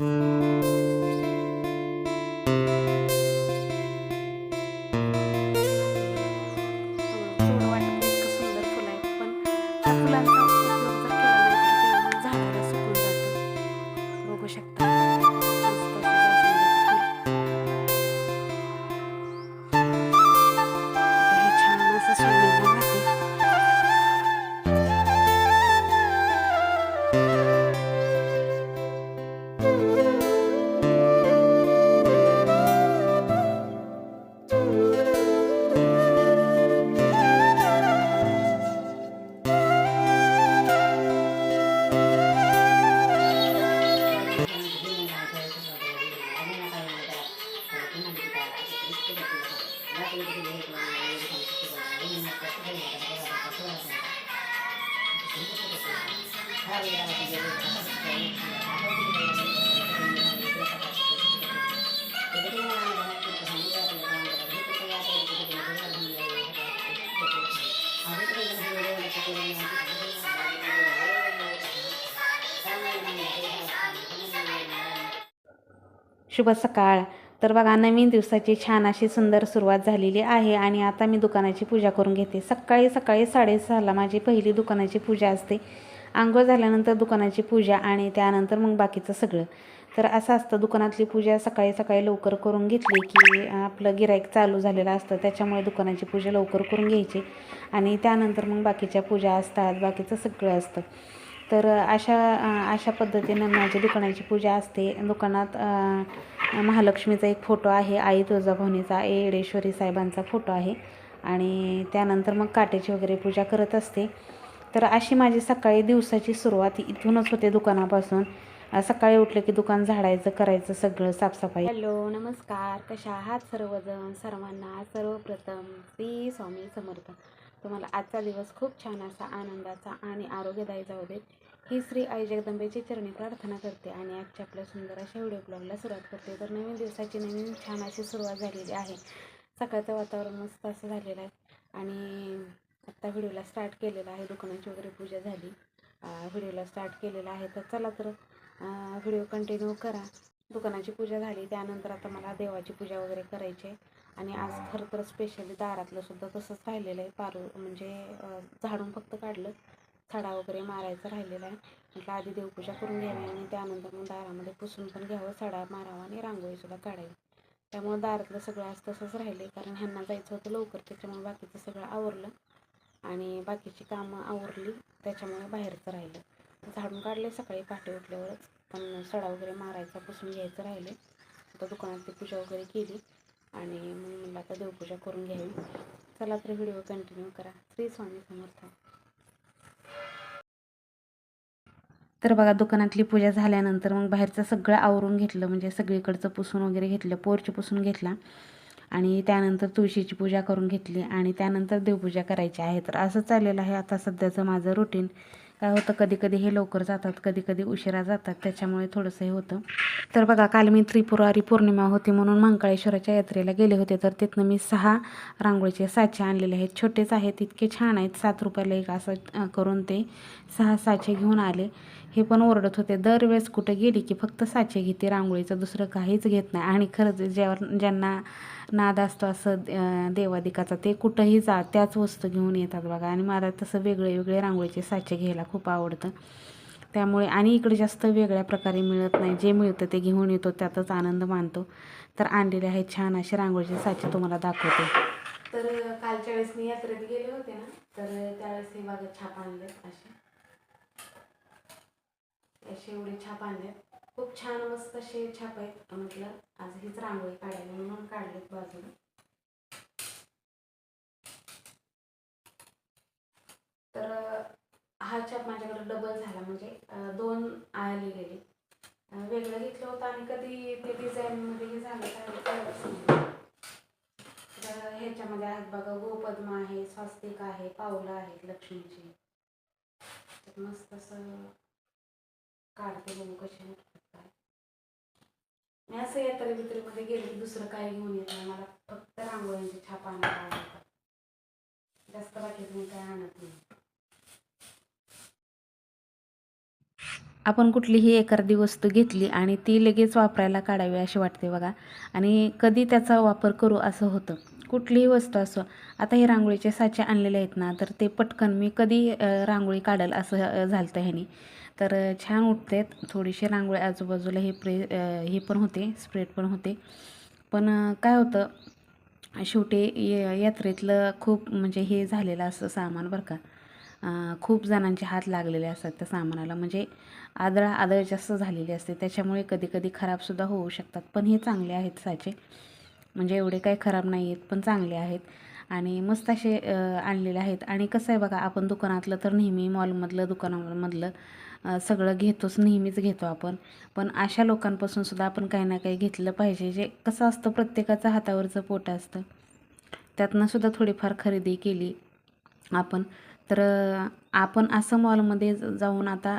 एवढं शुभ सकाळ. तर बघा नवीन दिवसाची छान अशी सुंदर सुरुवात झालेली आहे आणि आता मी दुकानाची पूजा करून घेते. सकाळी सकाळी साडेसहाला माझी पहिली दुकानाची पूजा असते. आंघोळ झाल्यानंतर दुकानाची पूजा आणि त्यानंतर मग बाकीचं सगळं. तर असं असतं दुकानातली पूजा सकाळी सकाळी लवकर करून घेतली की आपलं गिराईक चालू झालेलं असतं. त्याच्यामुळे दुकानाची पूजा लवकर करून घ्यायची आणि त्यानंतर मग बाकीच्या पूजा असतात बाकीचं सगळं असतं. तर अशा अशा पद्धतीनं माझी दुकानाची पूजा असते. दुकानात महालक्ष्मीचा एक फोटो आहे आई तुळजाभवानीचा येडेश्वरी साहेबांचा फोटो आहे. आणि त्यानंतर मग काट्याची वगैरे पूजा करत असते. तर अशी माझी सकाळी दिवसाची सुरुवात इथूनच होते दुकानापासून. सकाळी उठलं की दुकान झाडायचं करायचं सगळं साफसफाई. हॅलो नमस्कार. कशा आहात सर्वजण? सर्वांना सर्वप्रथम श्री स्वामी समर्थ. तुम्हाला आजचा दिवस खूप छान असा आनंदाचा आणि आरोग्यदायी जाऊ देत. ही श्री आई जगदंबेची चरणी प्रार्थना करते आणि आजच्या आपल्या सुंदर अशा व्हिडिओ ब्लॉगला सुरुवात करते. तर नवीन दिवसाची नवीन छान अशी सुरुवात झालेली आहे. सकाळचं वातावरण मस्त असं झालेलं आहे. आणि आत्ता व्हिडिओला स्टार्ट केलेला आहे. दुकानाची वगैरे पूजा झाली. व्हिडिओला स्टार्ट केलेला आहे. तर चला तर व्हिडिओ कंटिन्यू करा. दुकानाची पूजा झाली. त्यानंतर आता मला देवाची पूजा वगैरे करायची आहे. आणि आज खरं तर स्पेशली दारातलं सुद्धा तसंच राहिलेलं आहे. पारू म्हणजे झाडून फक्त काढलं. सडा वगैरे मारायचा राहिलेला आहे. म्हटलं आधी देवपूजा करून घ्यावी आणि त्यानंतर मग दारामध्ये पुसून पण घ्यावं. सडा मारावा आणि रांगोळीसुद्धा काढावी. त्यामुळे दारातलं सगळं आज तसंच राहिले कारण ह्यांना जायचं होतं लवकर. त्याच्यामुळे बाकीचं सगळं आवरलं. आणि बाकीची कामं आवरली. त्याच्यामुळे बाहेरचं राहिलं. झाडून काढले सकाळी पहाटे उठल्यावरच. पण सडा वगैरे मारायचा पुसून घ्यायचं राहिले आता दुकानातली पूजा वगैरे केली. आणि मग म्हणलं आता देवपूजा करून घ्यावी. चला तर व्हिडिओ कंटिन्यू करा. श्री स्वामी समर्थ. तर बघा दुकानातली पूजा झाल्यानंतर मग बाहेरचं सगळं आवरून घेतलं म्हणजे सगळीकडचं पुसून वगैरे घेतलं पोरची पुसून घेतला. आणि त्यानंतर तुळशीची पूजा करून घेतली. आणि त्यानंतर देवपूजा करायची आहे. तर असं चाललेलं आहे आता सध्याचं माझं रुटीन काय होतं कधी कधी हे लवकर जातात कधी कधी उशिरा जातात त्याच्यामुळे थोडंसं हे होतं. तर बघा काल मी त्रिपुरारी पौर्णिमा होती म्हणून महाकाळेश्वराच्या यात्रेला गेले होते. तर तिथनं मी सहा रांगोळीचे साचे आणलेले आहेत. छोटेच आहेत इतके छान आहेत. सात रुपयाला एक असं करून ते सहा साचे घेऊन आले. हे पण ओरडत होते. दरवेळेस कुठे गेली की फक्त साचे घेते रांगोळीचं दुसरं काहीच घेत नाही. आणि खरंच ज्यावर ज्यांना नाद असतो असं देवादिकाचा. ते कुठंही जा त्याच वस्तू घेऊन येतात बघा. आणि मला तसं वेगळे वेगळे रांगोळीचे साचे घ्यायला खूप आवडतं. त्यामुळे आणि इकडे जास्त वेगळ्या प्रकारे मिळत नाही. जे मिळतं ते घेऊन येतो त्यातच आनंद मानतो. तर आणलेले आहेत छान असे रांगोळीचे साचे तुम्हाला दाखवते. तर कालच्या वेळेस मी यात्रेत गेले होते ना? तर त्यावेळेस हे बघा छाप आणले असे असे एवढे छाप आणले खूप छान मस्त असे छाप आहेत. म्हटलं आज हीच रांगोळी काढायला म्हणून काढलेत बाजूला. तर हा छाप माझ्याकडे डबल झाला. म्हणजे दोन आले गेले. वेगळं घेतलं होतं आणि कधी ते डिझाईनमध्ये हे झालं काय तर ह्याच्यामध्ये आहेत बघा गोपद्म आहे स्वास्तिक आहे पावलं आहेत लक्ष्मीची. तर मस्त असं काढते बघू कशी मी असं यात्रे बित्रेमध्ये गेले की दुसरं काही घेऊन येत नाही. मला फक्त रांगोळ्यांची छाप आणायला आवडतात जास्त बाकी मी काय आणत नाही. आपण कुठलीही एखादी वस्तू घेतली आणि ती लगेच वापरायला काढावी अशी वाटते बघा. आणि कधी त्याचा वापर करू असं होतं. कुठलीही वस्तू असो आता हे रांगोळीचे साचे आणलेले आहेत ना तर ते पटकन मी कधी रांगोळी काढेल असं झालं तर ह्यानी. तर छान उठतेत. थोडीशी रांगोळी आजूबाजूला हे प्रे हे पण होते स्प्रेड पण होते. पण काय होतं शेवटी य यात्रेतलं खूप म्हणजे हे झालेलं असं सामान बरं का. खूप जणांचे हात लागलेले असतात त्या सामानाला. म्हणजे आदळा आदळ जास्त झालेली असते. त्याच्यामुळे कधीकधी खराबसुद्धा होऊ शकतात. पण हे चांगले आहेत साचे. म्हणजे एवढे काही खराब नाही आहेत पण चांगले आहेत. आणि मस्त असे आणलेले आहेत. आणि कसं आहे बघा आपण दुकानातलं तर नेहमी मॉलमधलं दुकानामधलं सगळं घेतोच नेहमीच घेतो आपण. पण अशा लोकांपासून सुद्धा आपण काही ना काही घेतलं पाहिजे. जे कसं असतं प्रत्येकाचं हातावरचं पोट असतं. त्यातनं सुद्धा थोडीफार खरेदी केली आपण. तर आपण असं मॉलमध्ये जाऊन आता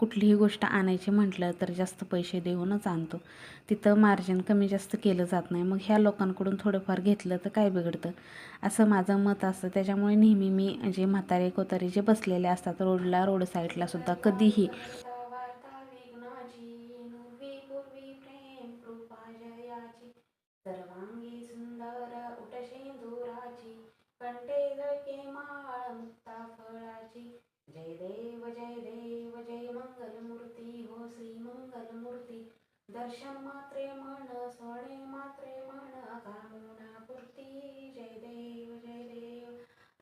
कुठलीही गोष्ट आणायची म्हटलं तर जास्त पैसे देऊनच आणतो. तिथं मार्जिन कमी जास्त केलं जात नाही. मग ह्या लोकांकडून थोडंफार घेतलं तर काय बिघडतं? असं माझं मत असतं. त्याच्यामुळे नेहमी मी जे म्हातारे कोतारे जे बसलेले असतात रोडला रोड साईडला सुद्धा कधीही जय देव जय देव जय मंगल हो श्री मंगल दर्शन मात्रे म्हण सोने मात्रे म्हण कामना पूर्ती. जय देव जय देव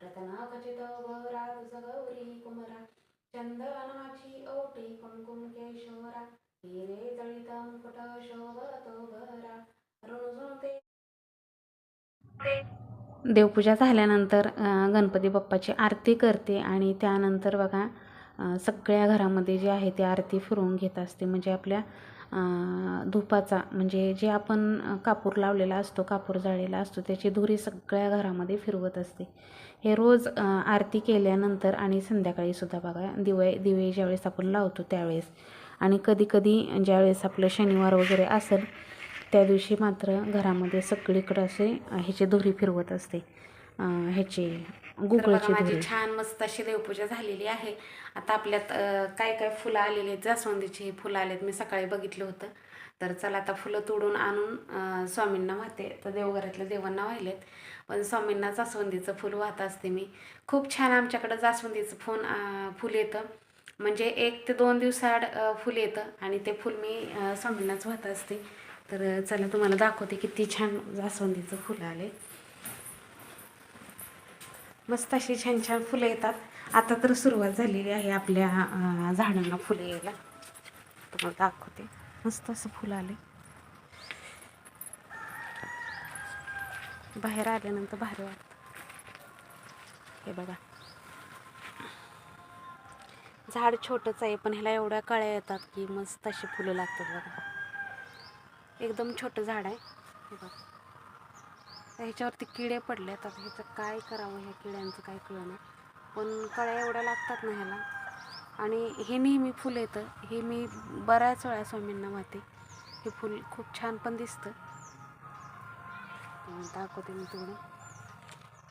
रत्ना खचित गौरा तुझ गौरी कुमरा. चंदनाची ओटी कुमकुम केशोरा हिरे जळित मुकुट शोभतो भरा रुणझुण ते देवपूजा झाल्यानंतर गणपती बाप्पाची आरती करते आणि त्यानंतर बघा सगळ्या घरामध्ये जे आहे ते आरती फिरवून घेत असते. म्हणजे आपल्या धुपाचा म्हणजे जे आपण कापूर लावलेला असतो कापूर जाळलेला असतो त्याची धुरी सगळ्या घरामध्ये फिरवत असते. हे रोज आरती केल्यानंतर आणि संध्याकाळीसुद्धा बघा दिवे दिवे ज्यावेळेस आपण लावतो त्यावेळेस. आणि कधी कधी ज्यावेळेस आपलं शनिवार वगैरे असेल त्या दिवशी मात्र घरामध्ये सगळीकडे असे ह्याची दोरी फिरवत असते. ह्याची गुगळची दोरी छान मस्त अशी देवपूजा झालेली आहे. आता आपल्यात काय काय फुलं आलेली आहेत जास्वंदीची फुलं आलेत मी सकाळी बघितलं होतं. तर चला आता फुलं तोडून आणून स्वामींना वाहते. तर देवघरातल्या देवांना वाहिलेत. पण स्वामींना जास्वंदीचं फुल वाहत असते मी. खूप छान आमच्याकडं जास्वंदीचं फुल अ, फुल येतं. म्हणजे एक ते दोन दिवसाआड फुल येतं आणि ते फुल मी स्वामींनाच वाहत असते. तर चला तुम्हाला दाखवते किती छान जास्वंदीचं फुलं आले. मस्त अशी छान छान फुलं येतात. आता तर सुरुवात झालेली आहे आपल्या झाडांना फुलं यायला. तुम्हाला दाखवते. मस्त असं फुलं आले. बाहेर आल्यानंतर भारी वाटतं. हे बघा. झाड छोटंच आहे पण ह्याला एवढ्या कळ्या येतात की मस्त अशी फुलं लागतात बघा. एकदम छोटं झाड आहे. हे बघा. ह्याच्यावरती किडे पडले आता ह्याचं काय करावं ह्या किड्यांचं काय कळलं पण कळ्या एवढ्या लागतात ना ह्याला. आणि हे नेहमी फुल येतं. हे मी बऱ्याच वेळा स्वामींना वाहते हे फुल खूप छान पण दिसतं. दाखवते मी थोडं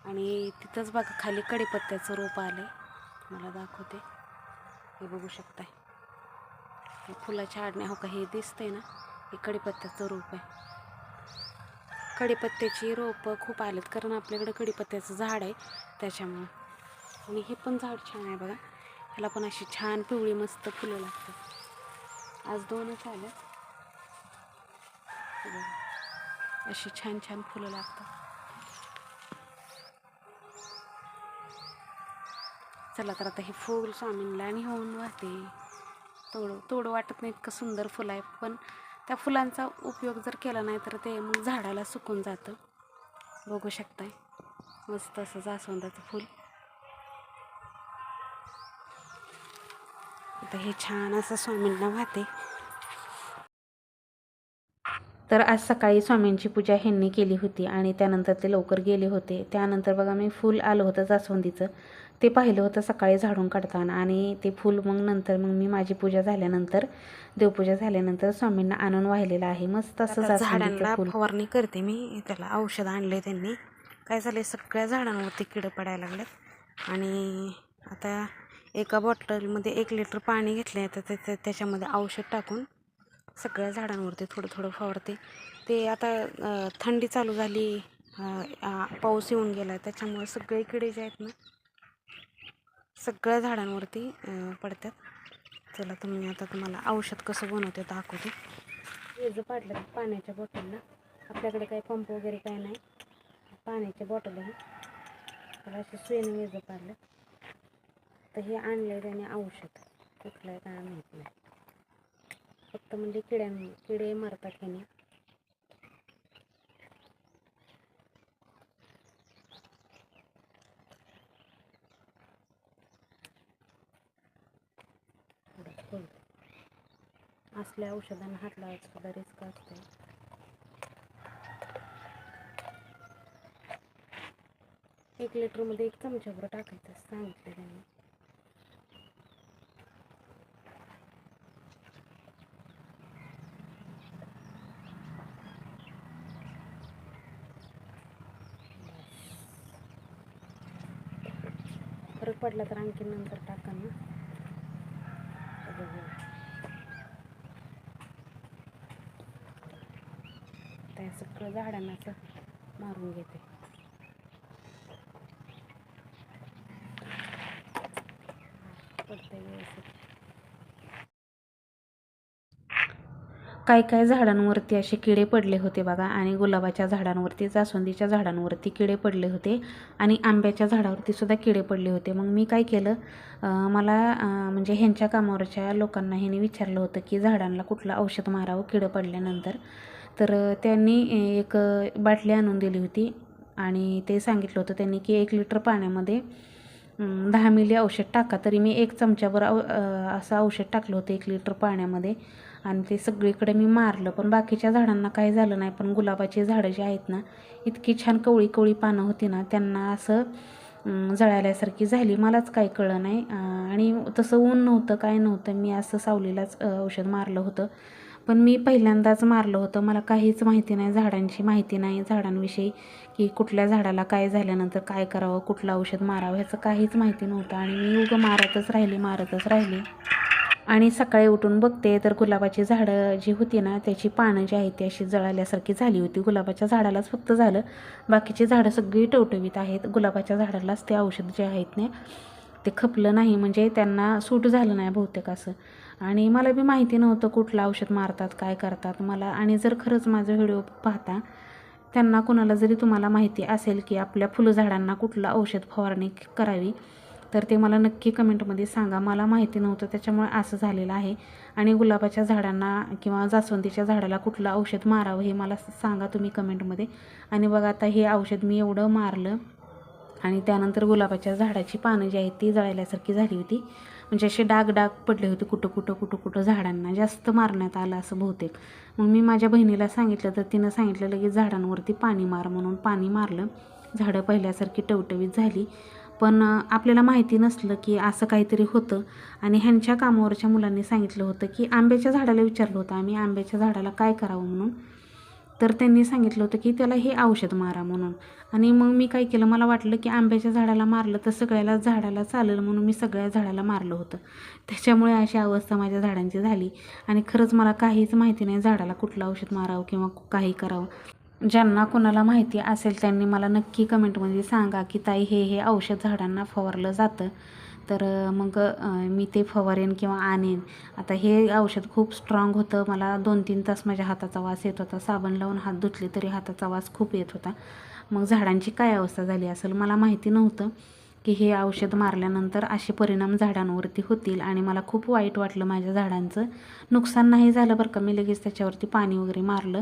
आणि तिथंच बघा खाली कढीपत्त्याचं रोप आलं आहे मला दाखवते. हे बघू शकताय. हे फुलाच्या आडण्या हो का हे दिसतंय ना? हे कढीपत्त्याचं रोप आहे. कढीपत्त्याची रोपं खूप आलेत कारण आपल्याकडं कढीपत्त्याचं झाड आहे त्याच्यामुळं. आणि हे पण झाड छान आहे बघा. ह्याला पण अशी छान पिवळी मस्त फुलं लागतात. आज दोनच आलं. अशी छान छान फुलं लागतात. चला तर आता हे फूल स्वामींना आणि होऊन वाहते. तोडं तोडं वाटत नाही इतकं सुंदर फुलं आहे पण त्या फुलांचा उपयोग जर केला नाही तर ते मग झाडाला सुकून जातं. बघू शकताय. मस्त असं जास्वंदाचं फूल. आता हे छान असं स्वामींना वाहते. तर आज सकाळी स्वामींची पूजा ह्यांनी केली होती आणि त्यानंतर ते लवकर गेले होते. त्यानंतर बघा मी फूल आलं होतं जास्वंदीचं. ते पाहिलं होतं सकाळी झाडून काढताना आणि ते फूल मग नंतर मग मी माझी पूजा झाल्यानंतर देवपूजा झाल्यानंतर स्वामींना आणून वाहिलेलं आहे. मस्त असं फूल. फवारणी करते मी. त्याला औषध आणले त्यांनी. काय झाले सगळ्या झाडांवरती किडं पडायला लागलेत आणि आता एका बॉटलमध्ये एक लिटर पाणी घेतले तर त्या त्या- त्याच्यामध्ये औषध टाकून सगळ्या झाडांवरती थोडं थोडं फवारते. ते आता थंडी चालू झाली पाऊस येऊन गेला त्याच्यामुळे सगळे किडे जे आहेत ना सगळ्या झाडांवरती पडतात. चला तर आता तुम्हाला औषध कसं बनवते दाखवते. वेज पाडलं पाण्याच्या बॉटलला आपल्याकडे काही पंप वगैरे काही नाही. पाण्याच्या बॉटल आहे त्याला असे सुईने वेज पाडलं. तर हे आणलं त्याने औषध. कुठलं आहे काय माहीत नाही. फक्त म्हणजे किड्यां किडे मारतात ह्याने असल्या औषधांना हात लावायचं सुद्धा रिस्क असते. एक लिटरमध्ये एक चमच्याभर टाकायचं असं सांगितलं त्यांनी. फरक पडला तर आणखी नंतर टाकन ना. त्या सगळं झाडांना असं मारून घेते पडतंय व्यवस्थित काही काही झाडांवरती असे किडे पडले होते बघा आणि गुलाबाच्या झाडांवरती जास्वंदीच्या झाडांवरती किडे पडले होते आणि आंब्याच्या झाडावरती सुद्धा किडे पडले होते. मग मी काय केलं मला म्हणजे ह्यांच्या कामावरच्या लोकांना ह्यांनी विचारलं होतं की झाडांना कुठलं औषध मारावं किडं पडल्यानंतर. तर त्यांनी एक बाटली आणून दिली होती आणि ते सांगितलं होतं त्यांनी की एक लिटर पाण्यामध्ये दहा मिली औषध टाका. तरी मी एक चमच्यावर असं औषध टाकलं होतं एक लिटर पाण्यामध्ये. आणि ते सगळीकडे मी मारलं. पण बाकीच्या झाडांना काही झालं नाही. पण गुलाबाची झाडं जी आहेत ना इतकी छान कवळी कवळी पानं होती ना त्यांना असं जळाल्यासारखी झाली. मलाच काही कळलं नाही. आणि तसं ऊन नव्हतं काय नव्हतं. मी असं सावलीलाच औषध मारलं होतं. पण मी पहिल्यांदाच मारलं होतं. मला काहीच माहिती नाही झाडांची माहिती नाही झाडांविषयी की कुठल्या झाडाला काय झाल्यानंतर काय करावं कुठलं औषध मारावं ह्याचं काहीच माहिती नव्हतं. आणि मी उगं मारतच राहिली मारतच राहिली. आणि सकाळी उठून बघते तर गुलाबाची झाडं जी होती ना त्याची पानं जी आहेत ती अशी जळाल्यासारखी झाली होती. गुलाबाच्या झाडालाच फक्त झालं. बाकीची झाडं सगळी टवटवीत आहेत. गुलाबाच्या झाडालाच ते औषध जे आहेत ना ते खपलं नाही. म्हणजे त्यांना सूट झालं नाही बहुतेक असं. आणि मला बी माहिती नव्हतं कुठलं औषध मारतात काय करतात. मला आणि जर खरंच माझं व्हिडिओ पाहता त्यांना कोणाला जरी तुम्हाला माहिती असेल की आपल्या फुलझाडांना कुठलं औषध फवारणी करावी तर ते मला नक्की कमेंटमध्ये सांगा. मला माहिती नव्हतं त्याच्यामुळे असं झालेलं आहे. आणि गुलाबाच्या झाडांना किंवा जास्वंदीच्या झाडाला कुठलं औषध मारावं हे मला सांगा तुम्ही कमेंटमध्ये. आणि बघा आता हे औषध मी एवढं मारलं आणि त्यानंतर गुलाबाच्या झाडाची पानं जी आहेत ती जळायल्यासारखी झाली होती. म्हणजे असे डाग डाग पडले होते कुठं कुठं कुठं कुठं झाडांना. जास्त मारण्यात आलं असं बहुतेक. मग मी माझ्या बहिणीला सांगितलं तर तिनं सांगितलं लगेच झाडांवरती पाणी मार म्हणून पाणी मारलं. झाडं पहिल्यासारखी टवटवीत झाली. पण आपल्याला माहिती नसलं की असं काहीतरी होतं. आणि ह्यांच्या कामावरच्या मुलांनी सांगितलं होतं की आंब्याच्या झाडाला विचारलं होतं आम्ही आंब्याच्या झाडाला काय करावं म्हणून. तर त्यांनी सांगितलं होतं की त्याला हे औषध मारा म्हणून. आणि मग मी काय केलं मला वाटलं की आंब्याच्या झाडाला मारलं तर सगळ्याला झाडाला चालेल म्हणून मी सगळ्या झाडाला मारलं होतं. त्याच्यामुळे अशी अवस्था माझ्या झाडांची झाली. आणि खरंच मला काहीच माहिती नाही झाडाला कुठलं औषध मारावं किंवा काही करावं. ज्यांना कोणाला माहिती असेल त्यांनी मला नक्की कमेंटमध्ये सांगा की ताई हे हे औषध झाडांना फवारलं जातं. तर मग मी ते फवारेन किंवा आणेन. आता हे औषध खूप स्ट्रॉंग होतं. मला दोन तीन तास माझ्या हाताचा वास येत होता. साबण लावून हात धुतले तरी हाताचा वास खूप येत होता. मग झाडांची काय अवस्था झाली असेल? मला माहिती नव्हतं की हे औषध मारल्यानंतर असे परिणाम झाडांवरती होतील आणि मला खूप वाईट वाटलं माझ्या झाडांचं. नुकसान नाही झालं बरं का. मी लगेच त्याच्यावरती पाणी वगैरे मारलं.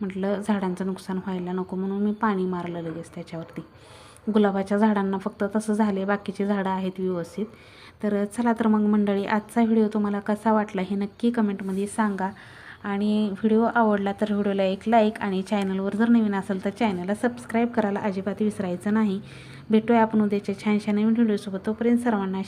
म्हटलं झाडांचं नुकसान व्हायला नको म्हणून मी पाणी मारलं लगेच त्याच्यावरती. गुलाबाच्या झाडांना फक्त तसं झाले बाकीची झाडं आहेत व्यवस्थित. तर चला तर मग मंडळी आजचा व्हिडिओ तुम्हाला कसा वाटला हे नक्की कमेंटमध्ये सांगा. आणि व्हिडिओ आवडला तर व्हिडिओला एक लाईक आणि चॅनलवर जर नवीन असेल तर चॅनलला सबस्क्राईब करायला अजिबात विसरायचं नाही. भेटूया आपण उद्याच्या छानशा नवीन व्हिडिओसोबत. तोपर्यंत सर्वांना